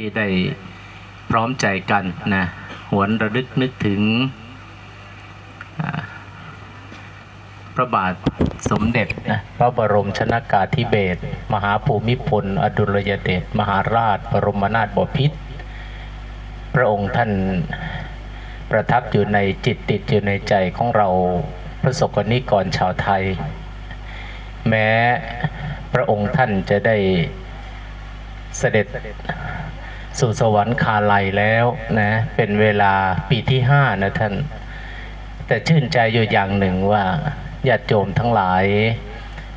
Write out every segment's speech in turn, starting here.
ที่ได้พร้อมใจกันนะหวนระลึกนึกถึง พระบาทสมเด็จนะพระบรมชนากาธิเบศรมหาภูมิพล อดุลยเดชมหาราช บรมนาถบพิตรพระองค์ท่านประทับอยู่ในจิตติดอยู่ในใจของเราพระสกนิกรชาวไทย แม้พระองค์ท่านจะได้เสด็จ สู่สวรรค์คาลัยแล้วนะเป็นเวลาปีที่ห้านะท่าน แต่ชื่นใจอยู่อย่างหนึ่งว่าญาติโยมทั้งหลาย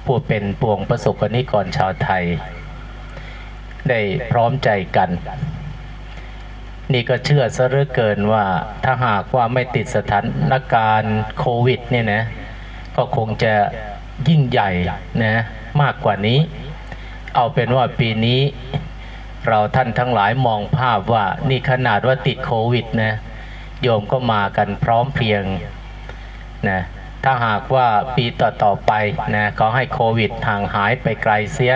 ผู้เป็นปวงประสบกนิกรชาวไทย ได้พร้อมใจกัน นี่ก็เชื่อซะเหลือเกินว่าถ้าหากว่าไม่ติดสถานการณ์โควิดเนี่ยนะก็คงจะยิ่งใหญ่นะมากกว่านี้ เอาเป็นว่าปีนี้ เราท่านทั้งหลายมองภาพว่านี่ขนาดว่าติดโควิดนะโยมก็มากันพร้อมเพรียงนะถ้าหากว่าปีต่อๆไปนะขอให้โควิดห่างหายไปไกลเสีย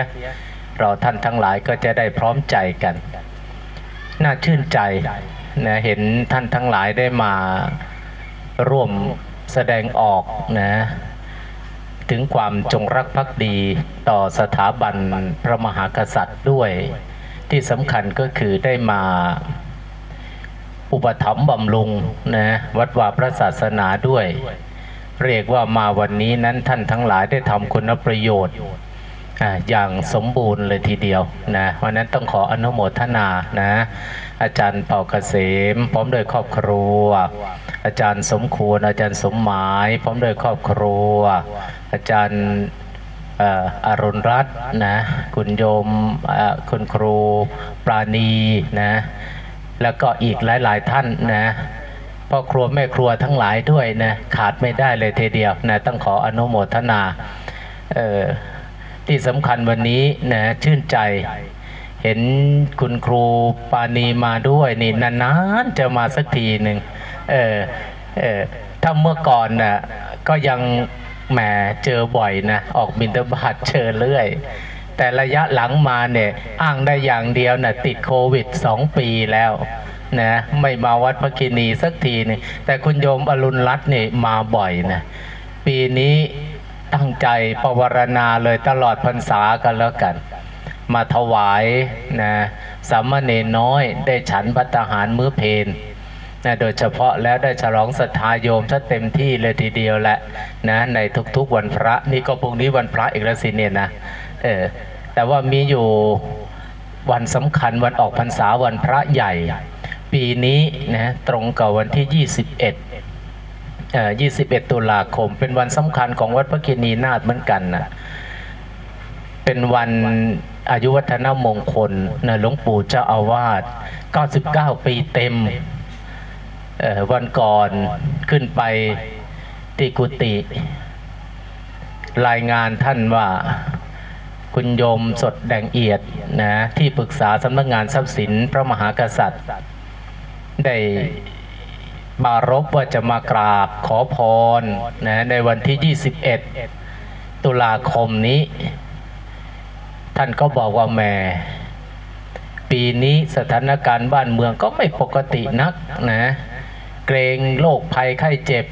เราท่านทั้งหลายก็จะได้พร้อมใจกัน น่าชื่นใจนะเห็นท่านทั้งหลายได้มาร่วมแสดงออกนะถึงความจงรักภักดีต่อสถาบันพระมหากษัตริย์ด้วย ที่สำคัญก็คือได้มาอุปถัมภ์บำรุงนะวัดวาพระศาสนาด้วย เรียกว่ามาวันนี้นั้นท่านทั้งหลายได้ทำคุณประโยชน์อย่างสมบูรณ์เลยทีเดียวนะวันนั้นต้องขออนุโมทนานะอาจารย์เป่าเกษม พร้อมด้วยครอบครัว อาจารย์สมควรอาจารย์สมหมาย พร้อมด้วยครอบครัว อาจารย์ อรุณรัตน์นะคุณโยมคุณครูปราณีนะแล้วก็อีกหลาย ๆ ท่านนะพ่อครัวแม่ครัวทั้งหลายด้วยนะขาดไม่ได้เลยทีเดียวนะต้องขออนุโมทนาที่สำคัญวันนี้นะชื่นใจ เห็นคุณครูปาณีมาด้วยนี่นานๆจะมาสักทีหนึ่งเออเออถ้าเมื่อก่อนน่ะก็ยัง แหมเจอบ่อยนะ ออกบินตบาตเจอเรื่อย แต่ระยะหลังมาเนี่ยอ้างได้อย่างเดียวนะติดโควิดสองปีแล้วนะไม่มาวัดพระกินีสักทีนึงแต่คุณโยมอรุณรัตน์เนี่ยมาบ่อยนะ ปีนี้ตั้งใจปวารณาเลยตลอดพรรษากันแล้วกัน มาถวายนะสามเณรน้อยได้ฉันพัตตาหารมื้อเพน นะโดยเฉพาะแล้วได้ฉลองศรัทธาโยมซะเต็มที่เลยทีเดียวแหละนะในทุกๆวันพระนี่ก็พรุ่งนี้วันพระอีกแล้วสิเนี่ยนะเออแต่ว่ามีอยู่วันสำคัญวันออกพรรษาวันพระใหญ่ ปีนี้นะตรงกับวันที่ 21เอ่อ21 ตุลาคม เป็นวันสำคัญของวัดพระกินีนาถเหมือนกันนะเป็นวันอายุวัฒนมงคลนะหลวงปู่เจ้าอาวาส 99 ปีเต็ม วันก่อนขึ้นไปที่กุฏิรายงานท่านว่าคุณโยมสดแดงเอียดนะที่ปรึกษาสำนักงานทรัพย์สินพระมหากษัตริย์ ได้มารบว่าจะมากราบขอพรนะในวันที่ 21 ตุลาคมนี้ ท่านก็บอกว่าแม่ปีนี้สถานการณ์บ้านเมืองก็ไม่ปกตินักนะ เกรงโรคภัยไข้เจ็บ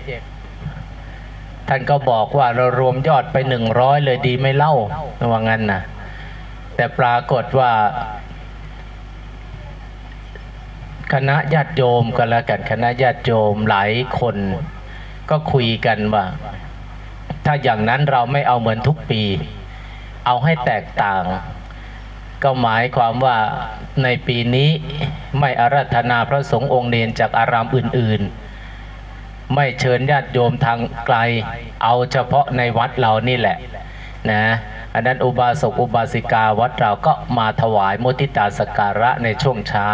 ท่านก็บอกว่าเรารวมยอดไปหนึ่งร้อยเลยดีไม่เล่าว่างั้นนะแต่ปรากฏว่า คณะญาติโยมกันแล้วกันคณะญาติโยมหลายคน ก็คุยกันว่า ถ้าอย่างนั้นเราไม่เอาเหมือนทุกปี เอาให้แตกต่าง ก็หมายความว่าในปีนี้ไม่อาราธนาพระสงฆ์องค์เนนจากอารามอื่น ๆ ไม่เชิญญาติโยมทางไกล เอาเฉพาะในวัดเรานี่แหละนะอันนั้นอุบาสกอุบาสิกาวัดเราก็มาถวายมุทิตาสการะในช่วงเช้า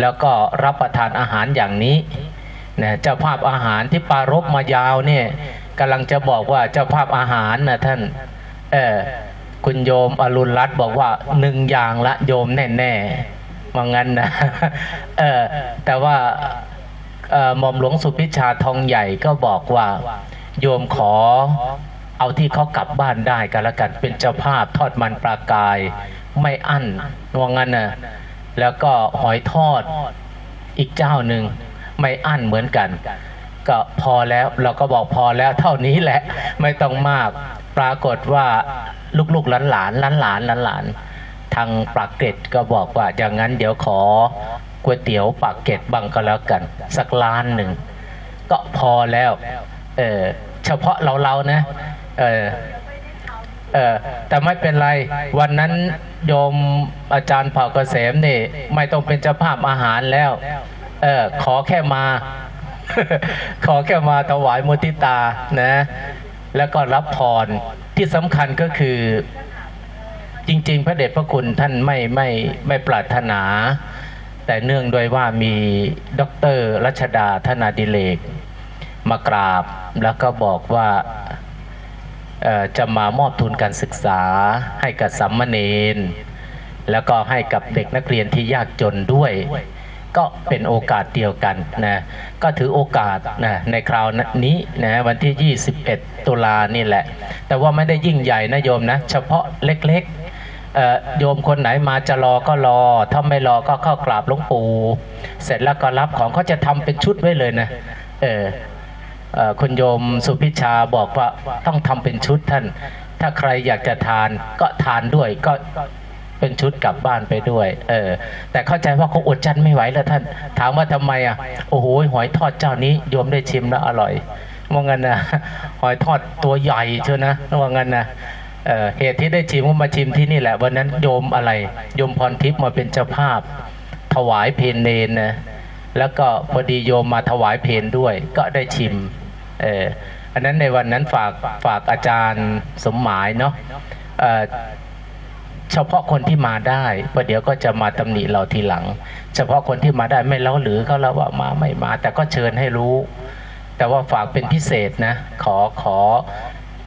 แล้วก็รับประทานอาหารอย่างนี้นะเจ้าภาพอาหารที่ปรารบมายาวเนี่ยกำลังจะบอกว่าเจ้าภาพอาหารนะท่านเออ คุณโยมอรุณรัตน์บอกว่าหนึ่งอย่างละโยมแน่ๆว่างั้นนะเออแต่ว่าหม่อมหลวงสุพิชาทองใหญ่ก็บอกว่า โยมขอเอาที่เขากลับบ้านได้กันละกันเป็นเจ้าภาพทอดมันปลากายไม่อั้นว่างั้นนะแล้วก็หอยทอดอีกเจ้าหนึ่งไม่อั้นเหมือนกัน ก็พอแล้วเราก็บอกพอแล้วเท่านี้แหละไม่ต้องมากปรากฏว่าลูกๆหลานๆหลานๆหลานๆทางปากเกร็ดก็บอกว่าอย่างนั้นเดี๋ยวขอก๋วยเตี๋ยวปากเกร็ดบ้างก็แล้วกัน สักล้านหนึ่งก็พอแล้วเออเฉพาะเราเราๆนะเออเออแต่ไม่เป็นไรวันนั้นโยมอาจารย์เผ่าเกษมนี่ ไม่ต้องเป็นเจ้าภาพอาหารแล้วเออขอแค่มา ขอแค่มาถวายมุทิตานะ แล้วก็รับพรที่สำคัญก็คือจริง ๆ พระเดชพระคุณท่านไม่ไม่ไม่ปรารถนา แต่เนื่องด้วยว่ามีด็อกเตอร์รัชดาธนาดิเลก มากราบแล้วก็บอกว่าจะมามอบทุนการศึกษาให้กับสัมมเนนแล้วก็ให้กับเด็กนักเรียนที่ยากจนด้วย ก็เป็นโอกาสเดียวกันนะก็ถือโอกาสนะในคราวนี้นะวันที่ 21 ตุลานี่แหละ แต่ว่าไม่ได้ยิ่งใหญ่นะโยมนะ เฉพาะเล็กๆโยมคนไหนมาจะรอก็รอ ถ้าไม่รอก็เข้ากราบหลวงปู่เสร็จแล้วก็รับของเขาจะทำเป็นชุดไว้เลยนะเออคุณโยมสุพิชาบอกว่าต้องทำเป็นชุดท่าน ถ้าใครอยากจะทานก็ทานด้วยก็ เป็นชุดกลับบ้านไปด้วย เออ แต่เข้าใจว่าเขาอดจันไม่ไหวแล้วท่าน ถามว่าทำไมอะ โอ้โหหอยทอดเจ้านี้โยมได้ชิมแล้วอร่อยว่างั้นนะหอยทอดตัวใหญ่เชียวนะว่างั้นนะเออเหตุที่ได้ชิมก็มาชิมที่นี่แหละ วันนั้นโยมอะไรโยมพรทิพย์มาเป็นเจ้าภาพ ถวายเพนเนนนะแล้วก็พอดีโยมมาถวายเพนด้วย ก็ได้ชิมเอออันนั้นในวันนั้นฝากฝากอาจารย์สมหมายเนาะ เฉพาะคนที่มาได้เพราะเดี๋ยวก็จะมาตำหนิเราทีหลัง เฉพาะคนที่มาได้ไม่เล่าหรือก็แล้วว่ามาไม่มา แต่ก็เชิญให้รู้ แต่ว่าฝากเป็นพิเศษนะ ขอขอ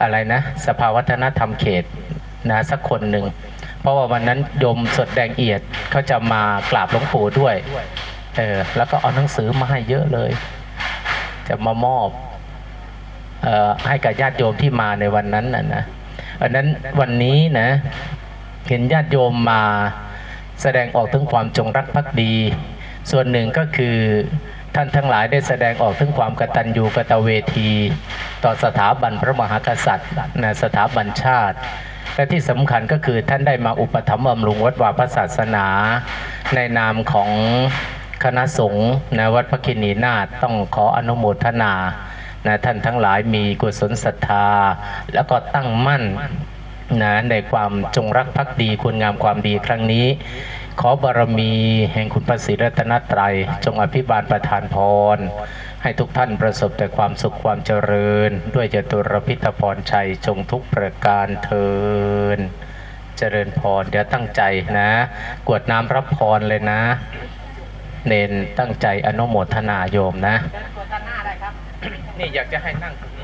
อะไรนะ สภาวัฒนธรรมเขตนะสักคนหนึ่ง เพราะว่าวันนั้นยมสดแดงเอียดเขาจะมากราบหลวงปู่ด้วยเออแล้วก็เอาหนังสือมาให้เยอะเลย จะมามอบออให้กับญาติโยมที่มาในวันนั้นนะนะอันนั้นวันนี้นะ เห็นญาติโยมมาแสดงออกถึงความจงรักภักดี ส่วนหนึ่งก็คือท่านทั้งหลายได้แสดงออกถึงความกตัญญูกตเวที ต่อสถาบันพระมหากษัตริย์นะสถาบันชาติ และที่สำคัญก็คือท่านได้มาอุปถัมภ์บำรุงวัดวาพระศาสนา ในนามของคณะสงฆ์ในวัดพระคินีนาถต้องขออนุโมทนานะท่านทั้งหลายมีกุศลศรัทธา แล้วก็ตั้งมั่น นะในความจงรักภักดีคุณงามความดีครั้งนี้ ขอบารมีแห่งคุณพระศรีรัตนตรัย จงอภิบาลประทานพร ให้ทุกท่านประสบแต่ความสุขความเจริญ ด้วยจตุรพิธพรชัยจงทุกประการเทินเจริญพรเดี๋ยวตั้งใจนะ กวดน้ำรับพรเลยนะ เน้นตั้งใจอนุโมทนาโยมนะนี่อยากจะให้นั่งตรงนี้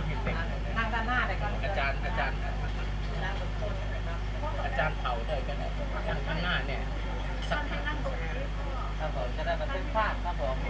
พลาดครับผม